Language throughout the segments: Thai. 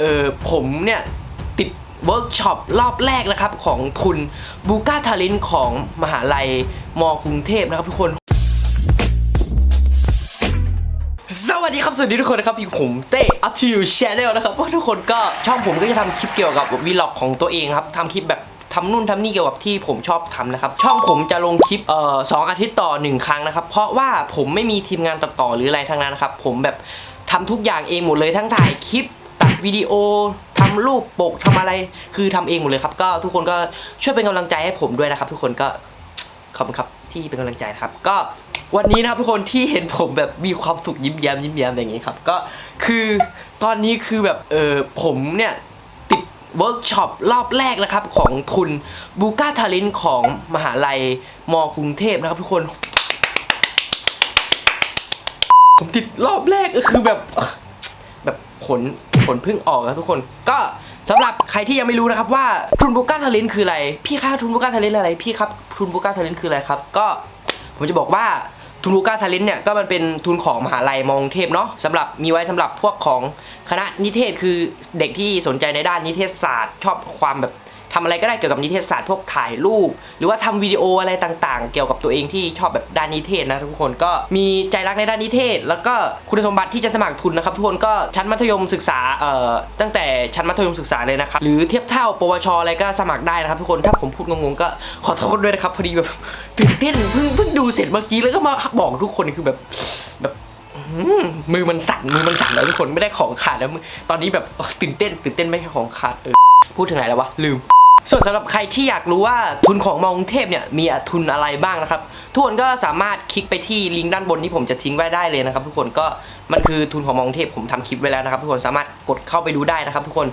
เออผมเนี่ยติดเวิร์กช็อปรอบแรกนะครับ ของทุนบูก้าทาเลนของมหาลัยมกรุงเทพนะครับทุกคน สวัสดีครับ สวัสดีทุกคนนะครับอยู่ผมเต้ up to you channel นะครับว่าทุกคนก็ช่องผมก็จะทำคลิปเกี่ยวกับวีล็อกของตัวเองครับทำคลิปแบบทำนู่นทำนี่เกี่ยวกับที่ผมชอบทำนะครับ ช่องผมจะลงคลิปเอ่อสองอาทิตย์ต่อหนึ่งครั้งนะครับ เพราะว่าผมไม่มีทีมงานตัดต่อหรืออะไรทั้งนั้นนะครับ ผมแบบทำทุกอย่างเองหมดเลยทั้งถ่ายคลิป วิดีโอทำรูปปกทำอะไรคือทำเองหมดเลยครับ ก็ทุกคนก็ช่วยเป็นกำลังใจให้ผมด้วยนะครับ ทุกคนก็ขอบคุณครับที่เป็นกำลังใจนะครับ ก็วันนี้นะครับทุกคนที่เห็นผมแบบมีความสุขยิ้มแย้มยิ้มแย้มอย่างนี้ครับ ก็คือตอนนี้คือแบบเออผมเนี่ยติดเวิร์กช็อปรอบแรกนะครับ ของทุนบูก้าทาเลนของมหาลัยมกรุงเทพนะครับ ทุกคน ผมติดรอบแรกก็คือแบบแบบผล ผลเพิ่งออกนะทุกคน ก็สำหรับใครที่ยังไม่รู้นะครับว่าทุนบูก้าทาเลนคืออะไร พี่คะทุนบูก้าทาเลนอะไรพี่ครับทุนบูก้าทาเลนคืออะไรครับ ก็ผมจะบอกว่าทุนบูก้าทาเลนเนี่ยก็มันเป็นทุนของมหาลัยมองเทพเนาะสำหรับมีไว้สำหรับพวกของคณะนิเทศคือเด็กที่สนใจในด้านนิเทศศาสตร์ ชอบความแบบ ทำอะไรก็ได้เกี่ยวกับนิเทศศาสตร์พวกถ่ายรูป หรือว่าทำวิดีโออะไรต่างๆ เกี่ยวกับตัวเองที่ชอบแบบด้านนิเทศนะทุกคนก็มีใจรักในด้านนิเทศ แล้วก็คุณสมบัติที่จะสมัครทุนนะครับทุกคนก็ชั้นมัธยมศึกษาเอ่อตั้งแต่ชั้นมัธยมศึกษาเลยนะครับหรือเทียบเท่า ปวชอะไรก็สมัครได้นะครับทุกคนถ้าผมพูดงงๆก็ขอโทษด้วยนะครับพอดีแบบตื่นเต้นเพิ่งเพิ่งดูเสร็จเมื่อกี้แล้วก็มาบอกทุกคนคือแบบแบบมือมันสั่นมือมันสั่นแล้วทุกคนไม่ได้ของขาดแล้วมือตอนนี้แบบตื่นเต้นตื่นเต้นไม่ใช่ของขาดเออพูดถึงไหนแล้ววะลืม ส่วนสำหรับใครที่อยากรู้ว่าทุนของมอกรุงเทพเนี่ยมีทุนอะไรบ้างนะครับ ทุกคนก็สามารถคลิกไปที่ลิงก์ด้านบนที่ผมจะทิ้งไว้ได้เลยนะครับ ทุกคนก็มันคือทุนของมอกรุงเทพผมทำคลิปไว้แล้วนะครับ ทุกคนสามารถกดเข้าไปดูได้นะครับ ทุกคน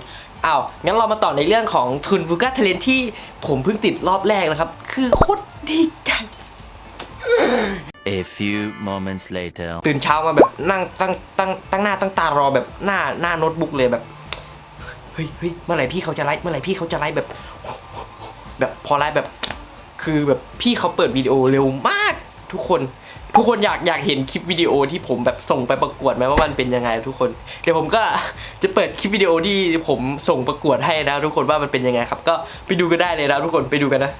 อ้าวงั้นเรามาต่อในเรื่องของทุนบูการ์เทเลนที่ผมเพิ่งติดรอบแรกนะครับ คือโคตรดีใจ A few moments later. ตื่นเช้ามาแบบนั่งตั้งตั้งตั้งหน้าตั้งตารอแบบหน้าหน้าโน้ตบุ๊กเลยแบบเฮ้ยเฮ้ยเมื่อไหร่พี่เขาจะไลฟ์เมื่อไหร่พี่เขาจะไลฟ์แบบ แบบพอไลฟ์แบบ คือแบบพี่เขาเปิดวิดีโอเร็วมากทุกคน ทุกคนอยากอยากเห็นคลิปวิดีโอที่ผมแบบส่งไปประกวดไหมว่ามันเป็นยังไงทุกคน เดี๋ยวผมก็จะเปิดคลิปวิดีโอที่ผมส่งประกวดให้นะทุกคนว่ามันเป็นยังไงครับ ก็ไปดูกันได้เลยนะทุกคนไปดูกันนะ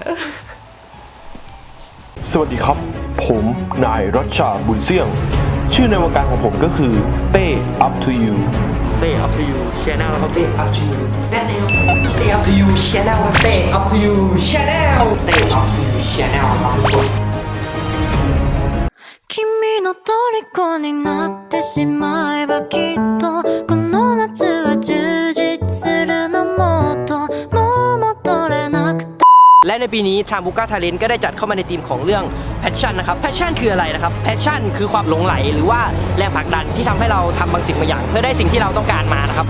สวัสดีครับ ผมนายรัชชาบุญเสี่ยง ชื่อในวงการของผมก็คือเต้ up to you เต้ up to you channel นะครับเต้ up to you แน่แน่ เต้ up to you channel ครับเต้ up to you channel เต้ up to you channel ครับทุกคน 君の虜になってしまえばきっとこの夏は充実するのもっともう戻れなくて และในปีนี้ทางบุก้าทาเลนก็ได้จัดเข้ามาในทีมของเรื่อง passion นะครับ passion คืออะไรนะครับ passion คือความหลงไหล หรือว่าแรงผลักดันที่ทำให้เราทำบางสิ่งบางอย่าง เพื่อได้สิ่งที่เราต้องการมานะครับ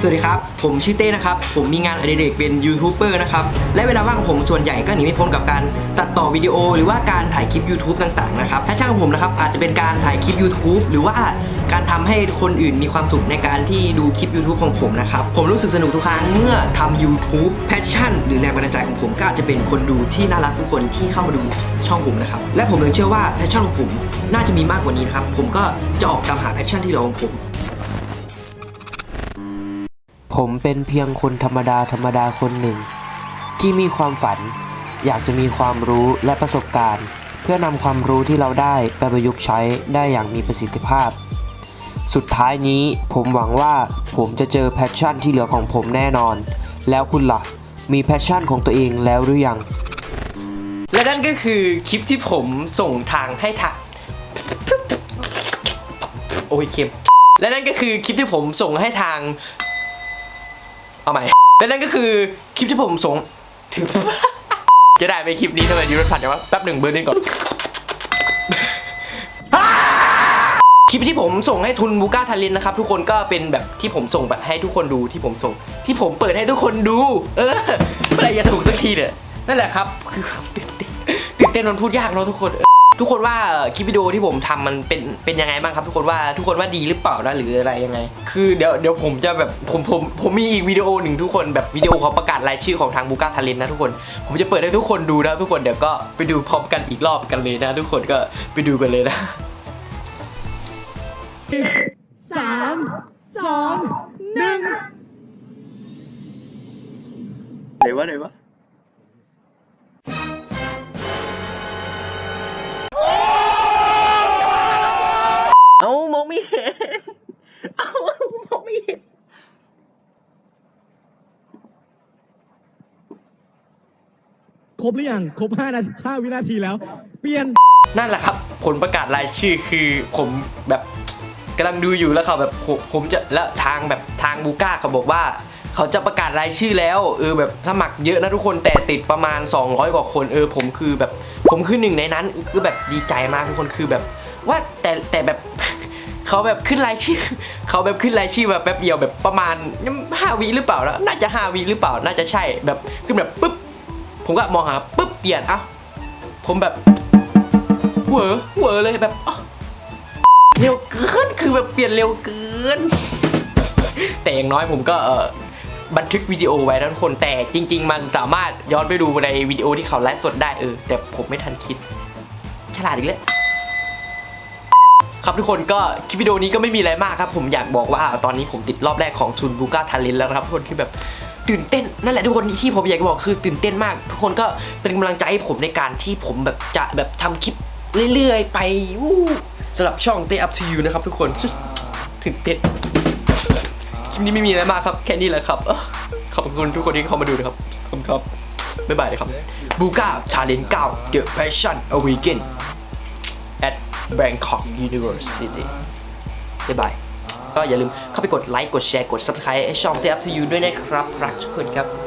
สวัสดีครับ ผมชื่อเต้นะครับ ผมมีงานอดิเรกเป็นยูทูบเบอร์นะครับ และเวลาว่างผมส่วนใหญ่ก็หนีไม่พ้นกับการตัดต่อวิดีโอ หรือว่าการถ่ายคลิป YouTube ต่างๆนะครับถ้าช่างของผมนะครับอาจจะเป็นการถ่ายคลิป YouTube หรือว่าการทำให้คนอื่นมีความสุขในการที่ดูคลิป YouTube ของผมนะครับ ผมรู้สึกสนุกทุกครั้งเมื่อทำ YouTube Passion หรือแรงบันดาลใจของผมก็อาจจะเป็นคนดูที่น่ารักทุกคนที่เข้ามาดูช่องผมนะครับ และผมเลยเชื่อว่า Passion ของผมน่าจะมีมากกว่านี้นะครับ ผมก็จะออกตามหา Passion ที่เราของผม ผมเป็นเพียงคนธรรมดาธรรมดาคนหนึ่ง ที่มีความฝัน อยากจะมีความรู้และประสบการณ์ เพื่อนำความรู้ที่เราได้ไปประยุกต์ใช้ได้อย่างมีประสิทธิภาพ สุดท้ายนี้ผมหวังว่าผมจะเจอแพชชั่นที่เหลือของผมแน่นอน แล้วคุณล่ะ มีแพชชั่นของตัวเองแล้วหรือยัง และนั่นก็คือคลิปที่ผมส่งทางให้ทางโอ้ยเค็มและนั่นก็คือคลิปที่ผมส่งให้ทาง เอาใหม่และนั่นก็คือคลิปที่ผมส่งถึงจะได้ไหมคลิปนี้ทำไมยูรถผ่านจังวะแป๊บหนึ่งเบอร์นึงก่อนคลิปที่ผมส่งให้ทุนบูก้าทาเลนนะครับ ทุกคนก็เป็นแบบที่ผมส่งแบบให้ทุกคนดูที่ผมส่ง ที่ผมเปิดให้ทุกคนดู เออเมื่อไหร่จะถูกสักทีเนี่ยนั่นแหละครับคือตื่นเต้นตื่นเต้นมันพูดยากเนาะทุกคนเออ ทุกคนว่าคลิปวิดีโอที่ผมทำมันเป็นเป็นยังไงบ้างครับ ทุกคนว่าทุกคนว่าดีหรือเปล่านะหรืออะไรยังไง คือเดี๋ยวเดี๋ยวผมจะแบบผมผมผมมีอีกวิดีโอหนึ่งทุกคนแบบวิดีโอขอประกาศรายชื่อของทางบูก้าทาเลนนะทุกคน ผมจะเปิดให้ทุกคนดูนะทุกคนเดี๋ยวก็ไปดูพร้อมกันอีกรอบกันเลยนะ ทุกคนก็ไปดูกันเลยนะสามสองหนึ่งไหนวะไหนวะ ครบหรือยังครบ5นาที5วินาทีแล้ว เปลี่ยนนั่นแหละครับ ผลประกาศรายชื่อคือผมแบบกำลังดูอยู่แล้วเขาแบบผมผมจะแล้วทางแบบทางบูก้าเขาบอกว่า เขาจะประกาศรายชื่อแล้วเออแบบสมัครเยอะนะทุกคนแต่ติดประมาณ 200 กว่าคนเออผมคือแบบผมคือหนึ่งในนั้นคือแบบดีใจมากทุกคนคือแบบ ว่าแต่แต่แบบ เขาแบบขึ้นรายชื่อ เขาแบบขึ้นรายชื่อแบบแป๊บเดียวแบบประมาณห้าวิหรือเปล่านะน่าจะห้าวิหรือเปล่าน่าจะใช่แบบขึ้นแบบปุ๊บ ผมก็มองหาปุ๊บเปลี่ยนเอ้าผมแบบเวอเวอเลยแบบเร็วเกินคือแบบเปลี่ยนเร็วเกิน แต่อย่างน้อยผมก็เออบันทึกวิดีโอไว้ทุกคนแต่จริง ๆ มันสามารถย้อนไปดูในวิดีโอที่เขาไลฟ์สดได้เออแต่ผมไม่ทันคิด ฉลาดอีกแล้วครับทุกคนก็คลิปวิดีโอนี้ก็ไม่มีอะไรมากครับ ผมอยากบอกว่าตอนนี้ผมติดรอบแรกของชุนบูก้าทาเลนแล้วครับทุกคนคือแบบ ตื่นเต้นนั่นแหละทุกคนที่ผมอยากจะบอกคือตื่นเต้นมาก ทุกคนก็เป็นกำลังใจให้ผมในการที่ผมแบบจะแบบทำคลิปเรื่อยๆ ไปวู้สำหรับช่อง Stay Up to You นะครับทุกคนตื่นเต้นคลิปนี้ไม่มีอะไรมากครับ แค่นี้แหละครับขอบคุณทุกคนที่เข้ามาดูนะครับขอบคุณครับบ๊ายบายครับบูก้าชาเลนจ์9 The Passion Awaken at Bangkok University บ๊ายบาย ก็อย่าลืมเข้าไปกดไลค์กดแชร์กด subscribe ให้ช่อง t ท p to You ด้วยนะครับ รักทุกคนครับ